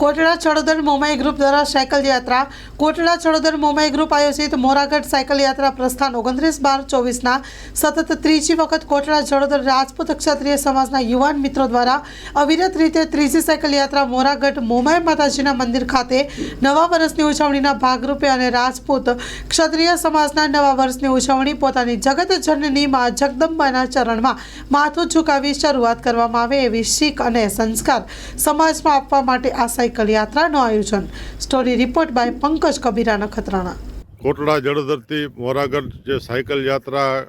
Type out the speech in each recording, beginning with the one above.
Kotda Chadodar Momai group દ્વારા cycle યાત્રા, Kotda Chadodar Momai group આયોજિત મોરાગઢ સાયકલ યાત્રા પ્રસ્થાન ઓગણત્રીસ બાર ચોવીસના સતત ત્રીજી વખત કોટડા ચડોદર રાજપૂત ક્ષત્રિય સમાજના યુવાન મિત્રો દ્વારા અવિરત રીતે ત્રીજી સાયકલ યાત્રા મોરાગઢ મોમાઈ માતાજીના મંદિર ખાતે નવા વર્ષની ઉજવણીના ભાગરૂપે અને રાજપૂત ક્ષત્રિય સમાજના નવા વર્ષની ઉજવણી પોતાની જગત જનની જગદંબાના ચરણમાં માથું ઝુકાવી શરૂઆત કરવામાં આવે એવી શીખ અને સંસ્કાર સમાજમાં આપવા માટે આ યાત્રાનું આયોજન. Story report by Pankaj Kabira Nakhatrana. Kotda જળધરતી Moragadh જે સાયકલ યાત્રા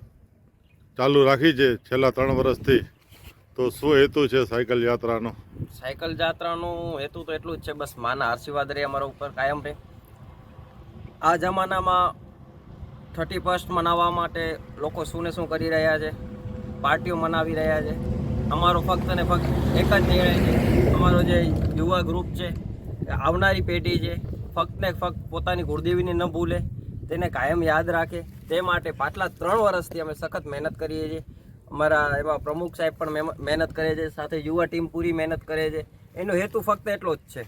ચાલુ રાખી છે છેલ્લા ત્રણ વર્ષથી તો શું હેતુ છે સાયકલ યાત્રાનો? સાયકલ યાત્રાનો હેતુ તો એટલું જ છે બસ માના આશીર્વાદ રહે અમારા ઉપર કાયમ રહે. આ જમાનામાં થર્ટી ફર્સ્ટ મનાવવા માટે લોકો શું ને શું કરી રહ્યા છે? પાર્ટીઓ મનાવી રહ્યા છે. અમારો ફક્ત ને ફક્ત એક જ નિર્ણય છે. અમારો જે યુવા ગ્રુપ છે આવનારી પેઢી છે, ફક્ત ને ફક્ત પોતાની કુળદેવીને ન ભૂલે, તેને કાયમ યાદ રાખે. તે માટે પાછલા ત્રણ વર્ષથી અમે સખત મહેનત કરીએ છીએ. અમારા એવા પ્રમુખ સાહેબ પણ મહેનત કરે છે, સાથે યુવા ટીમ પૂરી મહેનત કરે છે. એનો હેતુ ફક્ત એટલો જ છે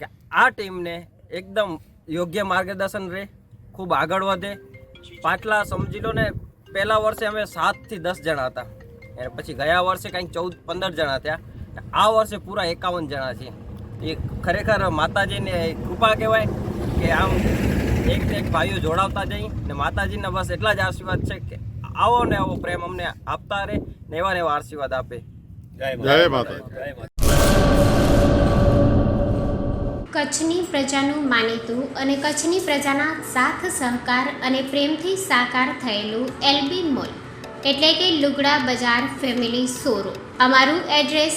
કે આ ટીમને એકદમ યોગ્ય માર્ગદર્શન રહે, ખૂબ આગળ વધે. પાછલા સમજી લો ને પહેલા વર્ષે અમે સાતથી દસ જણા હતા. પછી ગયા વર્ષે કંઈક ચૌદ, પંદર જણા થયા. આ વર્ષે પૂરા એકાવન જણા છીએ. એ ખરેખર માતાજીને કૃપા કહેવાય કે આમ એક એક ભાઈઓ જોડાવતા જઈ ને માતાજીના બસ એટલા જ આશીર્વાદ છે કે આવો ને આવો પ્રેમ અમને આપતા રહે ને એવા ને એવા આશીર્વાદ આપે. જય માતા કચ્છની પ્રજાનું માનીતું અને કચ્છની પ્રજાના સાથ સહકાર અને પ્રેમથી સાકાર થયેલું એલબી મોલ. એટલે કે લુગડા બજાર ફેમિલી શોરૂમ. અમારું address